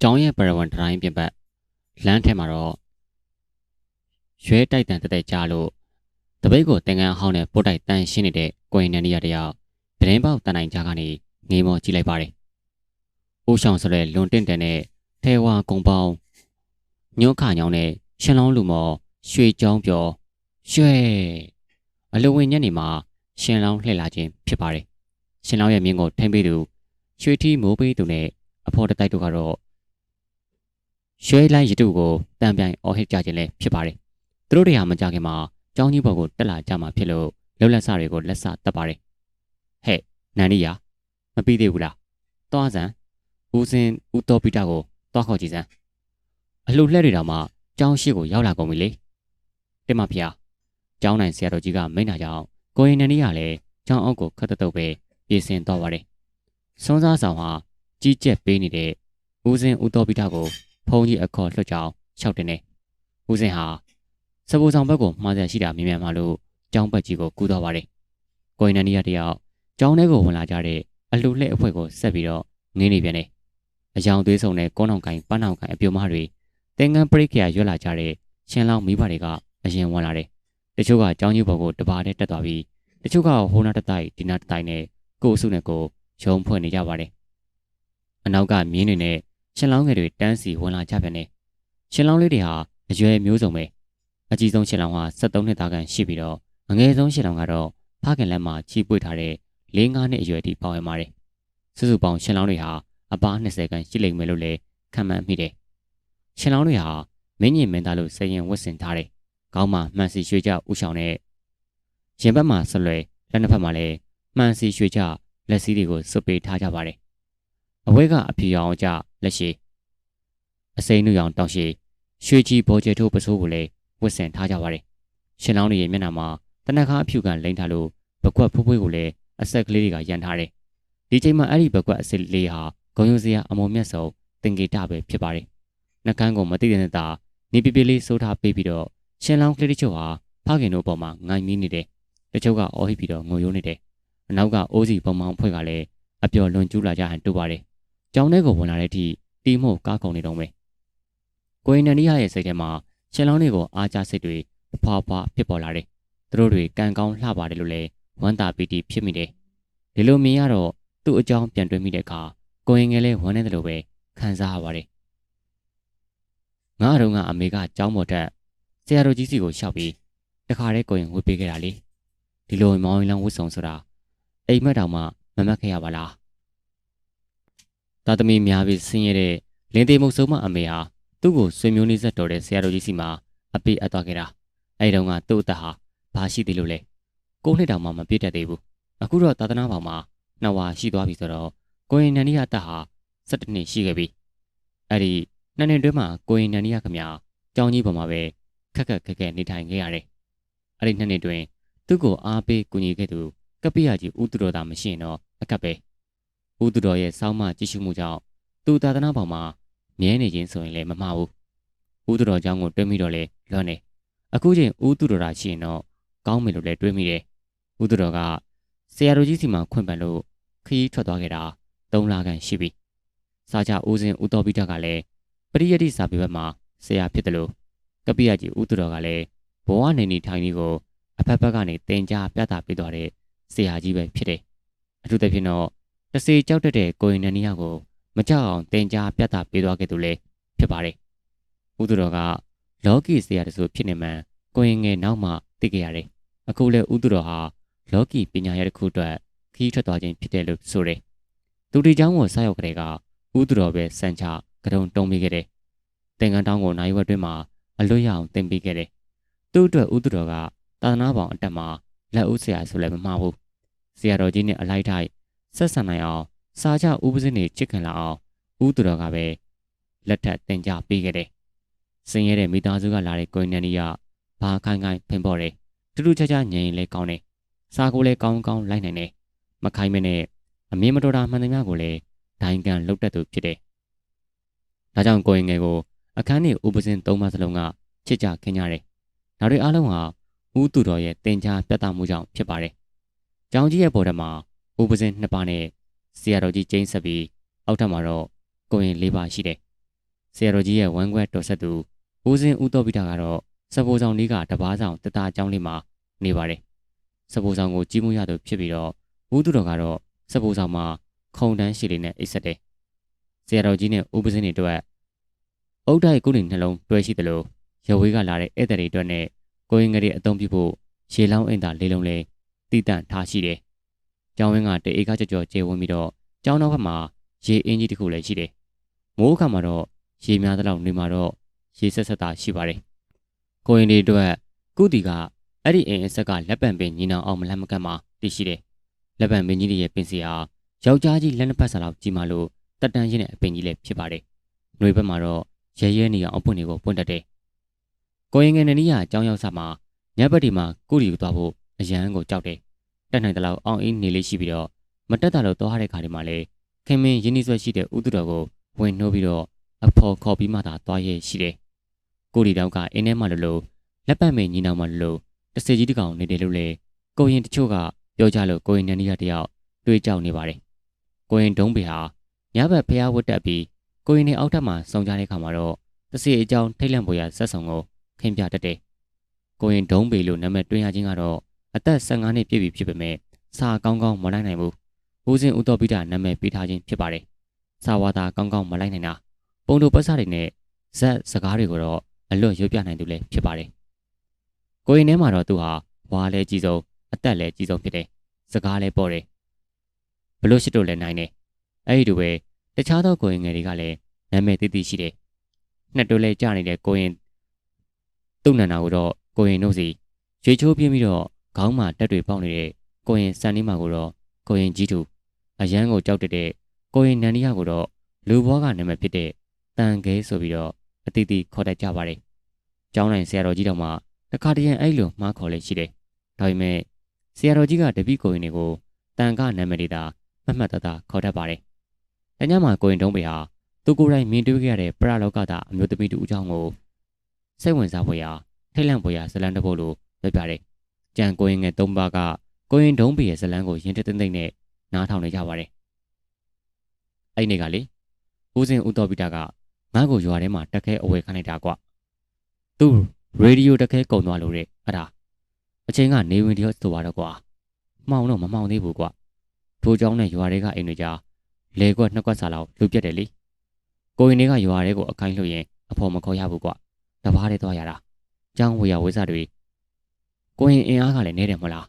ကျောင်းရဲ့ပရဝံတိုင်းပြင်ပလမ်းထဲမှာတော့ရွှဲတိုက်တန်တက်တက်ကြားလို့တပိတ်ကိုတင်ကန်းဟောင်းနဲ့ပုတ်တိုက်တန်ရှင်းနေတဲ့ကိုရင်နန်ဒီရတယောက်ပဒင်းပေါက်တန်နိုင်ကြားကနေငေးမောကြည့်လိုက်ပါတယ်။ဦးဆောင်ဆိုတဲ့လွန်တင့်တန်တဲ့ထဲဝါကုံပေါင်းညှို့ခညောင်းနဲ့ရှင်းလောင်းလူမော်ရွှေကြောင်းပြော်ရွှဲအလိုဝင်ညက်နေမှာရှင်းလောင်းလှည့်လာခြင်းဖြစ်ပါတယ်။ရှင်းလောင်းရဲ့မြင်းကိုထိမ့်ပေးသူရွှေထီမိုးပေးသူနဲ့အဖော်တတိုက်တို့ကတော့ ရွှဲလိုက်ရတုကိုတံပြိုင်အော်ဟစ်ကြခြင်းလည်းဖြစ်ပါတယ်။သူတို့တွေဟာမကြခင်မှာကျောင်းကြီးဘော်ကိုတက်လာကြမှာဖြစ်လို့လှုပ်လက်စတွေကိုလက်စတက်ပါတယ်။ဟဲ့နန်နီယာမပြီးသေးဘူးလား။သွားစမ်းဦးစင်ဦးတော်ပီတာကိုသွားခေါ်ကြည့်စမ်းအလှလှဲ့တွေတောင်မှကျောင်းရှိကိုရောက်လာကုန်ပြီလေ။တင်မဖေ။ကျောင်းနိုင်ဆရာတော်ကြီးကမိန့်တာကြောင့်ကိုရင်နန်နီယာလည်းကျောင်းအောက်ကိုခတ်တတုပ်ပဲပြင်ဆင်သွားပါတယ်။စွန်းစားဆောင်ဟာကြီးကျက်ပေးနေတဲ့ဦးစင်ဦးတော်ပီတာကို ဖုန်းကြီးအခေါ်လွှတ်ကြောင်းလျှောက်တင်နေ။ဦးစင်ဟာစပူဆောင်ဘက်ကိုမှားစရာရှိတာမြင်မြန်မှလို့ကျောင်းဘက်ကြီးကိုကူးသွားပါတယ်။ကိုရင်နန်နီယာတယောက်ကျောင်းထဲကိုဝင်လာကြတဲ့အလှလှဲ့အဖွဲ့ကိုဆက်ပြီးတော့ငင်းနေပြန်တယ်။အယောင်သွေးဆုံတဲ့ကောနောင်ကိုင်ပန်းနောင်ကိုင်အပြိုမတွေတင်ငန်းပရိကရာရွက်လာကြတဲ့ရှင်လောင်းမိဘတွေကအရင်ဝင်လာတယ်။တချို့ကကျောင်းကြီးဘော်ကိုတပါးတည်းတက်သွားပြီးတချို့ကဟိုနာတတိုက်ဒီနာတတိုက်နဲ့ကိုအစုနဲ့ကိုရုံဖွဲ့နေကြပါတယ်။အနောက်ကမြင်းတွေနဲ့ ရှင်လောင်းငယ်တွေတန်းစီဝင်လာကြပြန်တယ်။ရှင်လောင်းလေးတွေဟာအရွယ်မျိုးစုံပဲ။အကြီးဆုံးရှင်လောင်းက73နှစ်သားခန့်ရှိပြီးတော့အငယ်ဆုံးရှင်လောင်းကတော့ဖခင်လက်မှာချီပွေထားတဲ့၄၅နှစ်အရွယ်ထိပေါဝင်ပါတယ်။စုစုပေါင်းရှင်လောင်းတွေဟာအပါ20ခန့်ရှိလိမ့်မယ်လို့လည်းခံမှန်းမိတယ်။ရှင်လောင်းတွေဟာမင်းကြီးမင်းသားလို့စရင်ဝတ်ဆင်ထားတယ်။ခေါင်းမှာမှန်စီရွှေကြဥဆောင်နဲ့ရင်ဘက်မှာဆွလွယ်လက်နှစ်ဖက်မှာလည်းမှန်စီရွှေကြလက်စည်းတွေကိုစွပ်ပေးထားကြပါတယ်။အဝဲကအဖြူရောင်ကြ လက်ရှိအစိမ်းနုရောင်တောင်ရှိရွှေကြီးဘောကျဲထိုးပစိုးကိုလည်းဝတ်ဆင်ထားကြပါတယ်။ရှင်လောင်းတွေရဲ့မျက်နှာမှာတနက်ခါအဖြူကန်လိမ့်ထားလို့ပကွက်ဖွေးဖွေးကိုလည်းအဆက်ကလေးတွေကရန်ထားတယ်။ဒီချိန်မှာအဲ့ဒီဘကွက်အစစ်လေးဟာဂုံယုံစရာအမုံမြတ်ဆုံးတင်ဂေတပဲဖြစ်ပါတယ်။နှကန်းကိုမသိတဲ့တာနေပြပြလေးစိုးထားပေးပြီးတော့ရှင်လောင်းကလေးတချို့ဟာဖခင်တို့ပေါ်မှာငိုင်မီးနေတယ်။တချို့ကအော်ဟစ်ပြီးတော့ငိုယိုးနေတယ်။အနောက်ကအိုးစီပုံမောင်ဖွဲ့ကလည်းအပျော်လွန်ကျူးလာကြဟန်တူပါတယ်။ ကြောင်ထဲကိုဝင်လာတဲ့အထိတီးမို့ကားကုန်နေတော့မယ်။ကိုရင်နန်ဒီယာရဲ့စိတ်ထဲမှာရှင်လောင်းတွေကိုအားကြစိတ်တွေဖွာဖွာဖြစ်ပေါ်လာတယ်။သူတို့တွေကံကောင်းလှပါတယ်လို့လည်းဝမ်းသာပီတိဖြစ်မိတယ်။ဒီလိုမြင်ရတော့သူ့အကြောင်းပြန်တွေးမိတဲ့အခါကိုရင်ငယ်လေးဝမ်းနေတယ်လို့ပဲခံစားရပါတယ်။ငါအတော့ကအမေကကြောင်းပေါ်တက်ဆရာတော်ကြီးစီကိုရှောက်ပြီးတခါတည်းကိုရင်ဝှေ့ပေးခဲ့တာလေ။ဒီလိုမောင်ရင်လောင်ဝှဆောင်ဆိုတာအိမ်မက်တောင်မှမမတ်ခဲ့ရပါလား။ သားသမီးများပြီးဆင်းရဲတဲ့လင်းသေးမုတ်ဆုံးမအမေဟာသူ့ကိုဆွေမျိုးနှိစက်တော်တဲ့ဆရာတော်ကြီးစီမှာအပေးအပ်သွားခဲ့တာ။အဲဒီတော့ကသူ့အသက်ဟာဘာရှိသေးလို့လဲ။ကိုနှစ်တောင်မှမပြည့်တတ်သေးဘူး။အခုတော့သာသနာ့ဘောင်မှာနှစ်ဝါရှိသွားပြီဆိုတော့ကိုရင်နန္ဒီယအသက်ဟာ17နှစ်ရှိခဲ့ပြီ။အဲ့ဒီနှစ်နှစ်တွင်းမှာကိုရင်နန္ဒီယခမညာကြောင်းကြီးပေါ်မှာပဲခက်ခက်ခက်ခက်နေထိုင်ခဲ့ရတယ်။အဲ့ဒီနှစ်နှစ်တွင်သူ့ကိုအားပေးကူညီခဲ့သူကပ္ပိယကြီးဦးသူတော်သာမရှိရင်တော့အခက်ပဲ။ ဦးသူတော်ရဲ့စောင်းမကြည့်ရှုမှုကြောင့်သူသာသနာ့ဘောင်မှာမြဲနေခြင်းဆိုရင်လည်းမမှားဘူး။ဦးသူတော်เจ้าကိုတွေးမိတော့လေလွန်းနေ။အခုချိန်ဦးသူတော်သာရှိရင်တော့ကောင်းမယ်လို့လည်းတွေးမိတယ်။ဦးသူတော်ကဆရာတော်ကြီးစီမှာခွင့်ပန်လို့ခရီးထွက်သွားခဲ့တာ၃လခန့်ရှိပြီ။စာချဦးစင်ဦးတော်ပိတကလည်းပရိယတိစာပေဘက်မှာဆရာဖြစ်တယ်လို့ကပိယကြီးဦးသူတော်ကလည်းဘဝနေနေထိုင်နေကိုအဖက်ဖက်ကနေတင် जा ပြသပေးသွားတဲ့ဆရာကြီးပဲဖြစ်တယ်။အထူးသဖြင့်တော့ တစေကြောက်တတ်တဲ့ကိုရင်နန္ဒီယာကိုမကြောက်အောင်တင် जा ပြသပေးသွားခဲ့သူလည်းဖြစ်ပါတယ်။ဦးသူတော်ကလောကီဆရာတဆိုဖြစ်နေမှန်ကိုရင်ငယ်နောက်မှသိကြရတယ်။အခုလဲဦးသူတော်ဟာလောကီပညာရဲ့တစ်ခုအတွက်ခီးထွက်သွားခြင်းဖြစ်တယ်လို့ဆိုတယ်။သူဒီเจ้าကိုစရောက်ကလေးကဦးသူတော်ပဲစံချကတုံတုံးပေးခဲ့တယ်။သင်္ကန်းတောင်းကိုနိုင်ဝက်တွင်းမှာအလွတ်ရအောင်တင်ပေးခဲ့တယ်။သူ့အတွက်ဦးသူတော်ကသာသနာပေါင်းအတက်မှာလက်ဦးဆရာဆိုလည်းမမှားဘူး။ဆရာတော်ကြီးနဲ့အလိုက်ထိုက် ဆက်ဆံနိုင်အောင်စာချဥပဇင်းတွေချစ်ခင်လာအောင်ဦးသူတော်ကပဲလက်ထပ်တင်ကြပေးခဲ့တယ်။စင်ရဲတဲ့မိသားစုကလာတဲ့ကိုင်းနန်နီကဘာခိုင်ခိုင်ဖင်ပေါ်တယ်။တူတူချာချာညင်ရင်လည်းကောင်းတယ်။စာကိုလည်းကောင်းကောင်းလိုက်နိုင်တယ်။မခိုင်မနဲ့အမြင်မတော်တာမှန်သမျှကိုလည်းဒိုင်ကန်လုတ်တတ်သူဖြစ်တယ်။ဒါကြောင့်ကိုရင်ငယ်ကိုအခန်းနေဥပဇင်းသုံးပါးစလုံးကချစ်ကြခင်ကြတယ်။ဒါတွေအားလုံးဟာဦးသူတော်ရဲ့တင် जा ပြတ်သားမှုကြောင့်ဖြစ်ပါတယ်။ကျောင်းကြီးရဲ့ပေါ်ထဲမှာ ဥပဇင်းနှစ်ပါးနဲ့ဆရာတော်ကြီးကျင်းဆက်ပြီးအောက်ထပ်မှာတော့ကိုရင်လေးပါရှိတယ်ဆရာတော်ကြီးရဲ့ဝမ်းကွက်တော်ဆက်သူဦးစင်းဦးတော်ပိတာကတော့စပိုးဆောင်လေးကတပားဆောင်တတအကြောင်းလေးမှာနေပါတယ်စပိုးဆောင်ကိုကြီးမှုရသူဖြစ်ပြီးတော့ဦးသူတော်ကတော့စပိုးဆောင်မှာခုံတန်းရှိလေးနဲ့အိတ်ဆက်တယ်ဆရာတော်ကြီးနဲ့ဦးပစင်းတွေအတွက်အုတ်တိုက်ကုနေနှလုံးတွဲရှိတယ်လို့ရဝေးကလာတဲ့ဧည့်သည်တွေအတွက်နဲ့ကိုရင်ငရီအသုံးပြုဖို့ရေလောင်းအင်တာလေးလုံးလေးတည်တံ့ထားရှိတယ်။ ကျောင်းဝင်းကတအေးကကြော်ကြော်ကျေဝန်းပြီးတော့ကျောင်းနောက်ဘက်မှာရေအင်းကြီးတစ်ခုလည်းရှိတယ်။မိုးအခါမှာတော့ရေများသလောက်နေမှာတော့ရေဆက်ဆက်တာရှိပါတယ်။ကိုရင်တွေအတွက်ကုတီကအဲ့ဒီအင်းအဆက်ကလက်ပံပင်ညီနောင်အောင်မလတ်မကတ်မှာတည်ရှိတယ်။လက်ပံပင်ကြီးတွေရဲ့ပင်စီဟာယောက်ျားကြီးလက်နှစ်ပတ်စာလောက်ကြီးမှလို့တက်တန်းရင်းတဲ့အပင်ကြီးလည်းဖြစ်ပါတယ်။ຫນွေဘက်မှာတော့ရဲရဲနေအောင်အပွင့်တွေကိုပွင့်တတ်တယ်။ကိုရင်ငယ်နဲ့နီးရအကြောင်းရောက်စားမှာညဘက်ဒီမှာကုရီကိုသွားဖို့အရန်ကိုကြောက်တယ်။ တက်နိုင်တဲ့လောက်အောင်အင်းနေလေးရှိပြီးတော့မတက်တာလို့သွားရတဲ့ခါဒီမှာလေခင်မင်းရင်းနှီးဆွဲရှိတဲ့ဥတုတော်ကိုဝင်နှိုးပြီးတော့အဖော်ခေါ်ပြီးမှသာသွားရဲရှိတယ်။ကိုရီတောင်ကအင်းထဲမှာလို့လို့လက်ပတ်မေညီနောင်မှာလို့လို့တစေကြီးတကောင်နေတယ်လို့လေကိုရင်တချို့ကပြောကြလို့ကိုရင်နန်းကြီးတယောက်တွေးကြောက်နေပါတယ်။ကိုရင်ဒုံးပေဟာညဘက်ဖျားဝတ်တက်ပြီးကိုရင်နေအောက်ထပ်မှာစုံကြတဲ့ခါမှာတော့တစေအကြောင်းထိတ်လန့်ပေါ်ရဆက်ဆောင်ကိုခင်ပြတတ်တယ်။ကိုရင်ဒုံးပေလို့နာမည်တွင်ရခြင်းကတော့ အသက်15နှစ်ပြည့်ပြီဖြစ်ပေမဲ့စာကောင်းကောင်းမလိုက်နိုင်ဘူး။ဦးစင်ဦးတော်ပိတာနာမည်ပေးထားခြင်းဖြစ်ပါတယ်။စာဝါသာကောင်းကောင်းမလိုက်နိုင်တာပုံတို့ပတ်စတွေနဲ့ဇက်စကားတွေကိုတော့အလွတ်ရွပြနိုင်သူလည်းဖြစ်ပါတယ်။ကိုရင်ထဲမှာတော့သူဟာဝါလည်းကြီးဆုံးအသက်လည်းကြီးဆုံးဖြစ်တယ်။စကားလည်းပေါ်တယ်။ဘလို့ရှိတို့လည်းနိုင်တယ်။အဲ့ဒီလိုပဲတခြားသောကိုရင်ငယ်တွေကလည်းနာမည်သိသိရှိတယ်။နှစ်တိုးလဲကြနေတဲ့ကိုရင်သူ့နန္နာကိုတော့ကိုရင်တို့စီရွေချိုးပြင်းပြီးတော့ ခေါင်းမှာတက်တွေပေါက်နေတဲ့ကိုရင်စံနေမှာကိုတော့ကိုရင်ကြီးသူအရန်ကိုကြောက်တဲ့ကိုရင်နန္ဒီယာကိုတော့လူဘွားကနာမည်ဖြစ်တဲ့တန်ခဲဆိုပြီးတော့အတီးတီခေါ်တတ်ကြပါတယ်။ကျောင်းတိုင်းဆရာတော်ကြီးတော်မှတခါတရံအဲ့လိုမှားခေါ်လေးရှိတယ်။ဒါပေမဲ့ဆရာတော်ကြီးကတပည့်ကိုရင်တွေကိုတန်ကနာမည်တွေသာမှတ်မှတ်သားသားခေါ်တတ်ပါတယ်။တညမှာကိုရင်တုံးပေဟာသူကိုယ်တိုင်မြင်တွေ့ခဲ့ရတဲ့ပရလောကသားအမျိုးသမီးတူအကြောင်းကိုစိတ်ဝင်စားဖွယ်ရာထိတ်လန့်ဖွယ်ရာဇလန်တစ်ပုဒ်လိုပြောပြတယ်။ ကြံကိုရင်ငယ်၃ပါးကကိုရင်ဒုံးပေရဲ့ဇလန်းကိုရင်တက်သိမ့်သိမ့်နဲ့နားထောင်နေကြပါတယ်။အဲ့ဒီကလေဦးစင်ဦးတော်ပိတာကငါ့ကိုရွာထဲမှာတခဲအဝယ်ခိုင်းလိုက်တာကွ။သူရေဒီယိုတခဲကုံသွားလို့တဲ့အဲ့ဒါအချင်းကနေဝင်တရောဆိုပါတော့ကွာ။မှောင်တော့မမှောင်သေးဘူးကွ။ထိုးချောင်းနဲ့ရွာတွေကအိမ်တွေကြားလေကွက်နှစ်ကွက်စာလောက်လူပြက်တယ်လေ။ကိုရင်တွေကရွာတွေကိုအခိုင်းလို့ရင်အဖော်မခေါ်ရဘူးကွ။တပားတွေသွားရတာ။ကျောင်းဝေယဝိဇ္ဇတွေ ကိုရင်အင်အားကလည်းနေတယ်မလား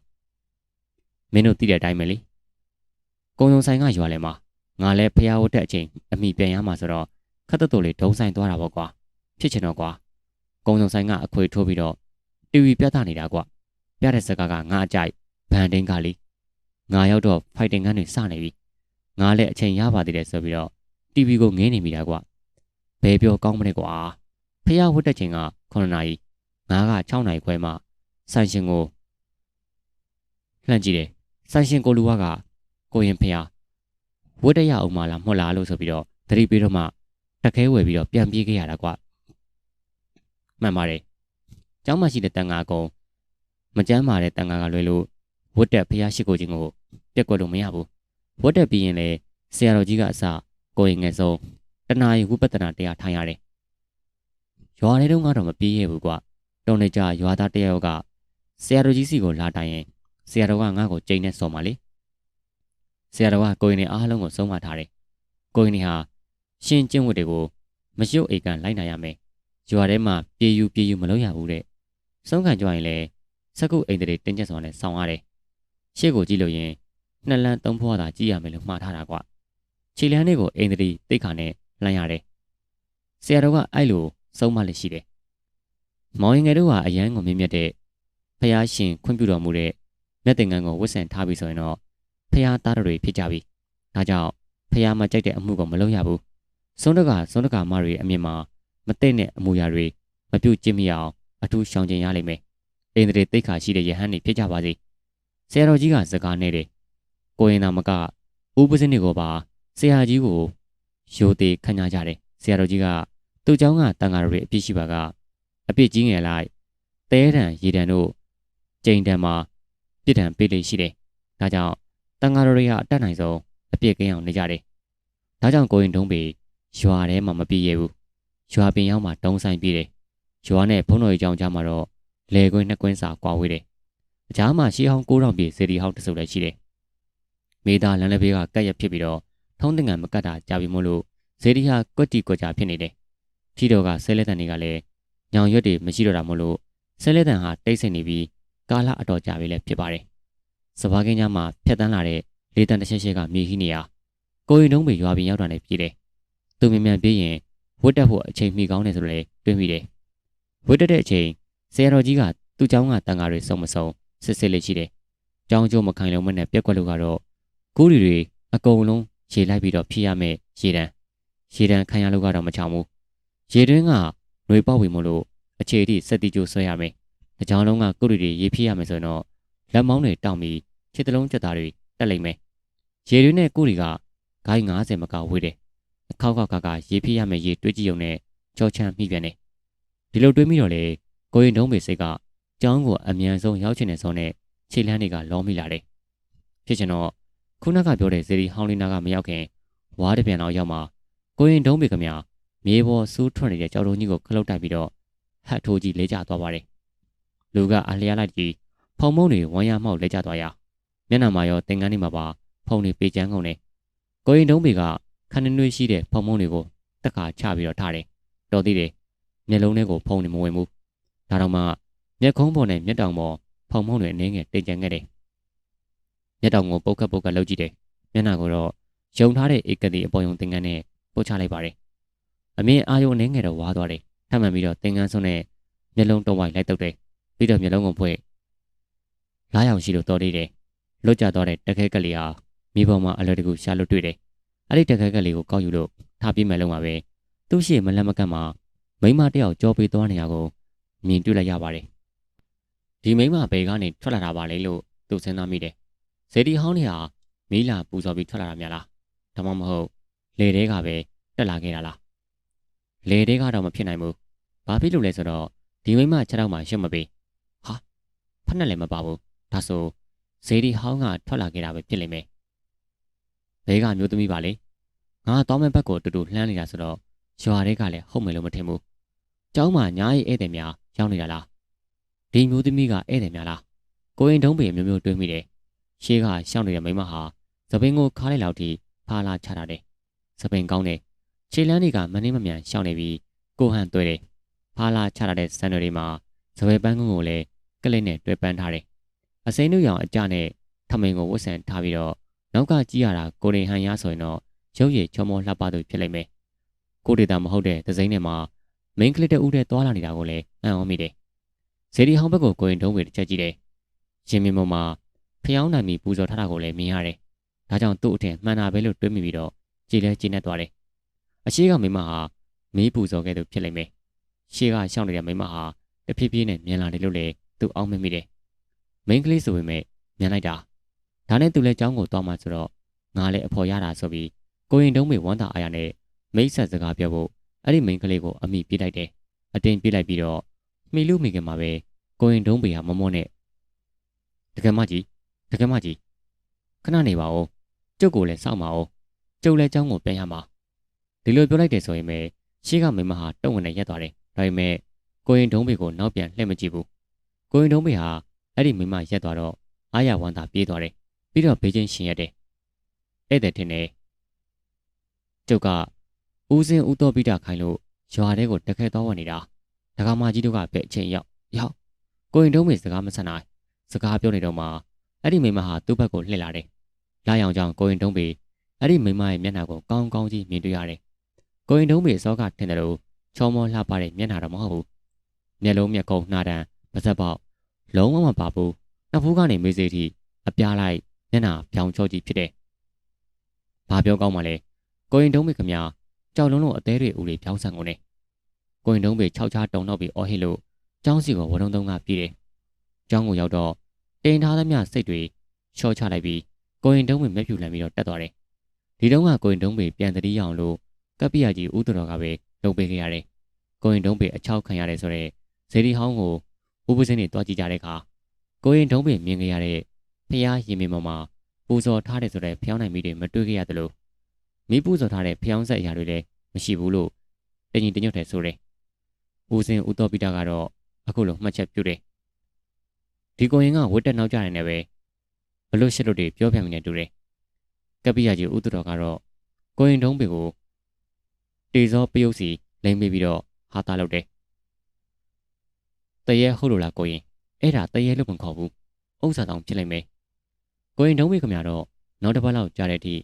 ။မင်းတို့သိတဲ့အတိုင်းပဲလေ။ကုံုံဆိုင်ကရွာလဲမှာငါလည်းဖျားဟုတ်တဲ့အချိန်အမိပြန်ရမှာဆိုတော့ခတ်တတူလေးဒုံဆိုင်သွားတာပေါ့ကွာဖြစ်ချင်တော့ကွာကုံစုံဆိုင်ကအခွေထိုးပြီးတော့တီဗီပြသနေတာကွာပြတဲ့စကားကငါအကြိုက်ဘန်တင်းကလေးငါရောက်တော့ဖိုက်တင်ကန်းတွေစနေပြီငါလည်းအချိန်ရပါသေးတယ်ဆိုပြီးတော့တီဗီကိုငင်းနေမိတာကွာဘယ်ပြောကောင်းမလဲကွာဖះဝတ်တဲ့ချိန်က9နာရီငါက6နာရီခွဲမှ ဆိုင်ရှင်ကိုလှမ်းကြည့်တယ်ဆိုင်ရှင်ကိုလူဝါကကိုရင်ဖះဝတ်တရအောင်မလားမဟုတ်လားလို့ဆိုပြီးတော့သတိပေးတော့မှတက်ခဲဝယ်ပြီးတော့ပြန်ပြေးခဲ့ရတာကွာမှန်ပါတယ်ကျောင်းမှာရှိတဲ့တန်ငါကုံမကြမ်းမာတဲ့တန်ငါကလွယ်လို့ဝတ်တက်ဖះရှိကိုချင်းကိုပြက်ကွက်လို့မရဘူးဝတ်တက်ပြီးရင်လေဆရာတော်ကြီးကအစကိုရင်ငယ်ဆုံးတနာရီဝိပဿနာတရားထိုင်ရတယ်ရွာထဲတုန်းကတော့မပြေးရဘူးကွာတုံနေကြရွာသားတယောက်က ဆရာတော်ကြီးစီကိုလာတိုင်ရင်ဆရာတော်ကငါ့ကိုကြိမ်နဲ့စော်ပါလေဆရာတော်ကကိုရင်နေအားလုံးကိုဆုံးမထားတယ်ကိုရင်နေဟာရှင်ကျင့်ဝတ်တွေကိုမရုပ်အိတ်ကန်လိုက်နိုင်ရမယ်။ရွာထဲမှာပြေးယူပြေးယူမလုပ်ရဘူးတဲ့။ဆုံးခံကြရင်လည်းစကုအိမ်တွေတင်းကျပ်စွာနဲ့ဆောင်းရတယ်။ရှေ့ကိုကြည့်လို့ရင်နှစ်လန်းသုံးဖွားသာကြည့်ရမယ်လို့မှားထားတာကွ။ခြေလမ်းတွေကိုအိမ်တွေတိတ်ခါနဲ့လှမ်းရတယ်။ဆရာတော်ကအဲ့လိုဆုံးမလက်ရှိတယ်။မောင်ရင်ငယ်တို့ကအရန်ကိုမြင့်မြတ်တဲ့ ဖះရှင်ခွင့်ပြုတော်မူတဲ့မြတ်တင်ငန်းကိုဝတ်ဆင်ထားပြီးဆိုရင်တော့ဖះသားတော်တွေဖြစ်ကြပြီ။ဒါကြောင့်ဖះမကြိုက်တဲ့အမှုကိုမလုပ်ရဘူးစွန်းတကစွန်းတကမတွေအမြင်မှာမသိတဲ့အမူအရာတွေမပြုတ်ကျင့်မရအောင်အထူးရှောင်ကျဉ်ရလိမ့်မယ်။အိန္ဒြေတိတ်ခါရှိတဲ့ယဟန်နေဖြစ်ကြပါစေ။ဆရာတော်ကြီးကစကားနဲ့တယ်။ကိုရင်သာမကဥပစင်းတွေကိုပါဆရာကြီးကိုရိုသေခန့်ညာကြတယ်။ဆရာတော်ကြီးကသူ့เจ้าကတန်ဃာတွေအပြစ်ရှိပါကအပြစ်ကြီးငယ်လိုက်တဲတံရေတံတို့ ကြိမ်တံမှာပြစ်ဒဏ်ပေးလေရှိတယ်။ဒါကြောင့်တန်ဃာတော်တွေကအတတ်နိုင်ဆုံးအပြစ်ကင်းအောင်နေကြတယ်။ဒါကြောင့်ကိုရင်တုံးပေရွာထဲမှာမပြေရဘူးရွာပင်ရောက်မှတုံးဆိုင်ပြေးတယ်။ရွာနဲ့ဘုံတော်ကြီးကြောင်ကြားမှာတော့လေကွင်းနှစ်ကွင်းစာကွာဝေးတယ်။အကြားမှာရှေးဟောင်း9000ပြည့်စေတီဟောင်းတစုပ်လည်းရှိတယ်။မိသားလမ်းလည်းဘေးကကက်ရဖြစ်ပြီးတော့ထုံးတင်ငံမကတ်တာကြာပြီမို့လို့စေတီဟာကွက်တီကွက်ကြဖြစ်နေတယ်။ဖြီတော်ကဆဲလက်တန်တွေကလည်းညောင်ရွက်တွေမရှိတော့တာမို့လို့ဆဲလက်တန်ဟာတိတ်ဆိတ်နေပြီး ကာလအတော်ကြာပြီလည်းဖြစ်ပါတယ်။စပါးကင်းကြားမှာဖြတ်တန်းလာတဲ့လေတန်တစ်ချက်ချက်ကမြေဟိနေရကိုရင်တုံးပေရွာပြင်ရောက်တာနဲ့ပြည်တယ်။သူမြင်မြန်ပြေးရင်ဝတ်တက်ဖို့အချိန်မီကောင်းတယ်ဆိုလည်းတွေးမိတယ်။ဝတ်တက်တဲ့အချိန်ဆရာတော်ကြီးကသူ့เจ้าကတန်ဃာတွေစုံမစုံစစ်စစ်လေးရှိတယ်။ကြောင်းကျိုးမခိုင်လုံးမနဲ့ပြက်ကွက်လို့ကတော့ကူးရီတွေအကုန်လုံးရေလိုက်ပြီးတော့ဖြည့်ရမယ်ရေတန်းရေတန်းခံရလို့ကတော့မချောင်ဘူး။ရေတွင်းကຫນွေပေါက်ဝင်မလို့အခြေအထိစက်တီကျိုးဆွဲရမယ်။ တကြောင်လုံးကကုရီတွေရေဖြည့်ရမယ်ဆိုတော့လက်မောင်းတွေတောင့်ပြီးခြေတလုံးချက်သားတွေတက်လိမ့်မယ်။ရေတွင်းနဲ့ကုရီကဂိုင်း90မကဝေးတယ်။အခောက်ကကကရေဖြည့်ရမယ်ရေတွေးကြည့်ုံနဲ့ကြောချမ်းမိပြန်တယ်။ဒီလိုတွေးမိတော့လေကိုရင်တုံးပေစိတ်ကကျောင်းကိုအမြန်ဆုံးရောက်ချင်တဲ့ဆုံးနဲ့ခြေလန်းတွေကလောမိလာတယ်။ဖြစ်ချင်တော့ခုနကပြောတဲ့ဇေဒီဟောင်းလင်းနာကမရောက်ခင်ဝါးတပြန်တော့ရောက်မှာကိုရင်တုံးပေကမြမြေပေါ်စူးထွက်နေတဲ့ကြောက်တုံးကြီးကိုခလုတ်တိုက်ပြီးတော့ဟတ်ထိုးကြီးလဲကျသွားပါတယ်။ လူကအလျားလိုက်ကြီးဖုံမုံတွေဝမ်းရမောက်လဲကျသွားရာမျက်နှာမှာရောတင်ကန်းတွေမှာပါဖုံတွေပေချမ်းကုန်တယ်။ကိုရင်တုံးပေကခဏနှွေးရှိတဲ့ဖုံမုံတွေကိုတက်ခါချပြီးတော့ထားတယ်။တော်သေးတယ်။မျက်လုံးထဲကိုဖုံနေမဝင်ဘူး။ဒါတော့မှမျက်ခုံးပေါ်နဲ့မျက်တောင်ပေါ်ဖုံမုံတွေအနှင်းငယ်တိတ်ကြံခဲ့တယ်။မျက်တောင်ကိုပုတ်ခတ်ပုတ်ခတ်လှုပ်ကြည့်တယ်။မျက်နှာကိုတော့ယုံထားတဲ့ဧကတိအပေါ်ယုံတင်ကန်းနဲ့ပို့ချလိုက်ပါတယ်။အမြင်အာယုံအနှင်းငယ်တော့ဝါသွားတယ်။ထပ်မှန်ပြီးတော့တင်ကန်းစွန်းနဲ့မျက်လုံးတော့ဝိုက်လိုက်တုပ်တယ်။ ပြီးတော့မျက်လုံးကိုဖွင့်လားရောင်ရှိလို့တော်သေးတယ်။လွတ်ကျသွားတဲ့တခဲကလေးဟာမိဘမှာအလွယ်တကူရှာလို့တွေ့တယ်။အဲ့ဒီတခဲကလေးကိုကောက်ယူလို့ထားပြမယ်လုံးပါပဲ။သူ့ရှိမလန့်မကန့်မှာမိမတယောက်ကြောပေးသွားနေရကိုမြင်တွေ့လိုက်ရပါတယ်။ဒီမိမဘယ်ကနေထွက်လာတာပါလဲလို့သူစဉ်းစားမိတယ်။ဇေဒီဟောင်းနေဟာမီးလာပူဇော်ပြီးထွက်လာတာများလား။ဒါမှမဟုတ်လေတဲကပဲတက်လာခဲ့တာလား။လေတဲကတော့မဖြစ်နိုင်ဘူး။ဘာဖြစ်လို့လဲဆိုတော့ဒီမိမခြေထောက်မှာရွတ်မပေး။ဟာ ဖက်နဲ့လည်းမပါဘူး။ဒါဆိုဇေဒီဟောင်းကထွက်လာခဲ့တာပဲဖြစ်လိမ့်မယ်။ဘဲကမျိုးသမီးပါလေ။ငါတောင်းမဲ့ဘက်ကိုတူတူလှမ်းနေတာဆိုတော့ရွာတွေကလည်းဟုတ်မယ်လို့မထင်ဘူး။ကျောင်းမှာညာရေးဧည့်သည်များရောက်နေတာလား။ဒီမျိုးသမီးကဧည့်သည်များလား။ကိုရင်တုံးပေမျိုးမျိုးတွေးမိတယ်။ရှေးကရှောင်းနေတဲ့မိမဟာသပင်ကိုခါးလိုက်လောက်ထိဖာလာချတာတယ်။သပင်ကောင်းတယ်။ခြေလန်းတွေကမနှင်းမမြန်ရှောင်းနေပြီးကိုဟန်တွေ့တယ်။ဖာလာချတာတဲ့ဆန်တွေမှာစပယ်ပန်းကုန်းကိုလည်းက လစ်နဲ့တွဲပန်းထားတယ်။အစိမ်းတို့ရောင်အကြနဲ့ထမိန်ကိုဝတ်ဆန်ထားပြီးတော့နောက်ကကြည့်ရတာကိုရင်ဟန်ရဆိုရင်တော့ရုပ်ရည်ချောမောလှပသူဖြစ်လိမ့်မယ်။ကိုဒေတာမဟုတ်တဲ့ဒဇိမ့်နဲ့မှာမိန်းကလေးတဦးတည်းသွားလာနေတာကိုလည်းအံ့ဩမိတယ်။ဇေဒီဟောင်းဘက်ကိုကိုရင်တုံးဝေတစ်ချက်ကြည့်တယ်။ရှင်မင်းမမှာဖျောင်းနိုင်ပြီးပူဇော်ထားတာကိုလည်းမြင်ရတယ်။ဒါကြောင့်သူ့အထင်မှန်တာပဲလို့တွေးမိပြီးတော့ကြည်လဲကြည်နေသွားတယ်။အရှိကမိမဟာမီးပူဇော်ခဲ့သူဖြစ်လိမ့်မယ်။ရှေ့ကရှောင်းနေတဲ့မိမဟာတဖြည်းဖြည်းနဲ့မြန်လာတယ်လို့လည်း သူအောက်မေ့မိတယ်။မိန်းကလေးဆိုပေမဲ့မြန်လိုက်တာ။ဒါနဲ့သူလည်းကြောင်းကိုသွားမှဆိုတော့ငါလည်းအဖော်ရတာဆိုပြီးကိုရင်တုံးမေဝမ်းသာအားရနဲ့မိတ်ဆက်စကားပြောဖို့အဲ့ဒီမိန်းကလေးကိုအမိပြလိုက်တယ်။အတင်းပြလိုက်ပြီးတော့မိလူမိခင်မှာပဲကိုရင်တုံးပေဟာမမောနဲ့တကယ်မကြီးတကယ်မကြီးခဏနေပါဦးကျုပ်ကိုလည်းစောင့်ပါဦးကျုပ်လည်းကြောင်းကိုပြန်ရမှာဒီလိုပြောလိုက်တယ်ဆိုရင်ပဲရှေ့ကမိမဟာတုံ့ဝင်နဲ့ရက်သွားတယ်ဒါပေမဲ့ကိုရင်ဒုံးပေကိုနောက်ပြန်လှည့်မကြည့်ဘူး ကိုရင်တုံးပေဟာအဲ့ဒီမိမရက်သွားတော့အာရဝန္တာပြေးသွားတယ်ပြီးတော့ဘေးချင်းရှင်ရက်တယ်ဧည့်သည်ထင်တယ်ကျုပ်ကဦးစင်းဦးတော်ပိတာခိုင်းလို့ရွာထဲကိုတခဲသွားဝင်နေတာဒကာမကြီးတို့ကပဲအချိန်ရောက်ရောက်ကိုရင်တုံးမေစကားမဆက်နိုင်စကားပြောနေတော့မှအဲ့ဒီမိမဟာသူ့ဘက်ကိုလှည့်လာတယ်လာရောင်ကြောင်ကိုရင်တုံးပေအဲ့ဒီမိမရဲ့မျက်နှာကိုကောင်းကောင်းကြီးမြင်တွေ့ရတယ်ကိုရင်တုံးပေစောကထင်တယ်လို့ချောမောလှပတဲ့မျက်နှာတော့မဟုတ်ဘူးမျက်လုံးမျက်ကုံနှာတန် ပါစက်ပေါက်လုံးဝမပါဘူးနှစ်ဖူးကနေမေးစေးထိအပြားလိုက်မျက်နှာပြောင်ချောကြီးဖြစ်တယ်ဘာပြောကောင်းမှလဲကိုရင်တုံးပေခမကြောက်လုံးလုံးအသေးတွေဦးတွေပြောင်းဆန်ကုန်တယ်ကိုရင်တုံးပေခြောက်ချားတုံတော့ပြီးအော်ဟစ်လို့ကျောင်းစီကိုဝရုံတုံးကပြေးတယ်ကျောင်းကိုရောက်တော့တင်ထားသမျှစိတ်တွေချော့ချလိုက်ပြီးကိုရင်တုံးပေမျက်ဖြူလန်ပြီးတော့တက်သွားတယ်ဒီတုန်းကကိုရင်တုံးပေပြန်တတိရအောင်လို့ကပ္ပိယကြီးဦးတော်ကပဲလုပ်ပေးခဲ့ရတယ်ကိုရင်တုံးပေအချောက်ခံရတယ်ဆိုတော့ဇေဒီဟောင်းကို ဦးပစင်းတွေတွားကြည့်ကြတဲ့အခါကိုရင်တုံးပေမြင်ခဲ့ရတဲ့ဖျားရင်မင်ပေါ်မှာပူဇော်ထားတယ်ဆိုတဲ့ဖျောင်းနိုင်မိတွေမတွေ့ခဲ့ရသလိုမိပူဇော်ထားတဲ့ဖျောင်းဆက်အရာတွေလည်းမရှိဘူးလို့တညီတညွတ်တယ်ဆိုတယ်ဦးစင်ဦးတော်ပိတာကတော့အခုလိုမှတ်ချက်ပြုတယ်ဒီကိုရင်ကဝတ်တက်နောက်ကြနေတယ်ပဲဘလို့ရှစ်လို့တွေပြောပြမိနေတူတယ်ကပ္ပိယကြီးဦးသူတော်ကတော့ကိုရင်တုံးပင်ကိုတေဇောပယုတ်စီလိမ့်မိပြီးတော့ဟာတာလုပ်တယ် တရဲဟုတ်လို့လားကိုရင်အဲ့ဒါတရဲလို့မခေါ်ဘူးဥစ္စာတောင်ဖြစ်လိုက်မယ်ကိုရင်တုံးပင်ခင်ဗျာတော့နောက်တစ်ပတ်လောက်ကြာတဲ့အထိ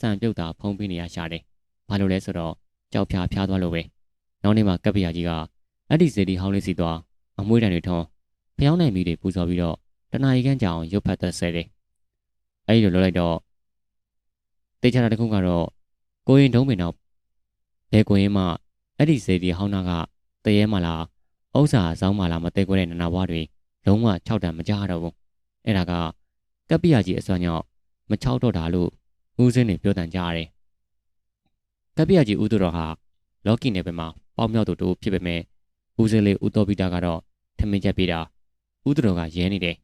စံပြုတ်တာဖုံးပေးနေရရှာတယ်ဘာလို့လဲဆိုတော့ကြောက်ဖြာဖျားသွားလို့ပဲနောက်နေ့မှာကပ္ပိယကြီးကအဲ့ဒီစေတီဟောင်းလေးစီသွားအမွှေးတံတွေထုံးဖျောင်းနိုင်မိတွေပူဇော်ပြီးတော့တနာရီခန့်ကြာအောင်ရုပ်ဖတ်သက်ဆဲတယ်အဲ့ဒီလိုလုပ်လိုက်တော့တေချာတာတစ်ခုကတော့ကိုရင်တုံးပင်တော့ဘယ်ကိုရင်မှအဲ့ဒီစေတီဟောင်းနာကတရေမလား ဥစ္စာဆောင်းမလားမသိခွဲတဲ့နနာဘွားတွေလုံးဝ၆တန်မကြတော့ဘူးအဲ့ဒါကကပ္ပိယကြီးအစွမ်းကြောင့်မချောက်တော့တာလို့ဦးစင်းနေပြောတန်ကြရတယ်ကပ္ပိယကြီးဦးသူတော်ဟာလော်ကီနယ်ပယ်မှာပေါမြောက်သူတို့ဖြစ်ပေမဲ့ဦးစင်းလေးဦးတော်ပီတာကတော့ထမင်းချက်ပေးတာဦးသူတော်ကရဲနေတယ်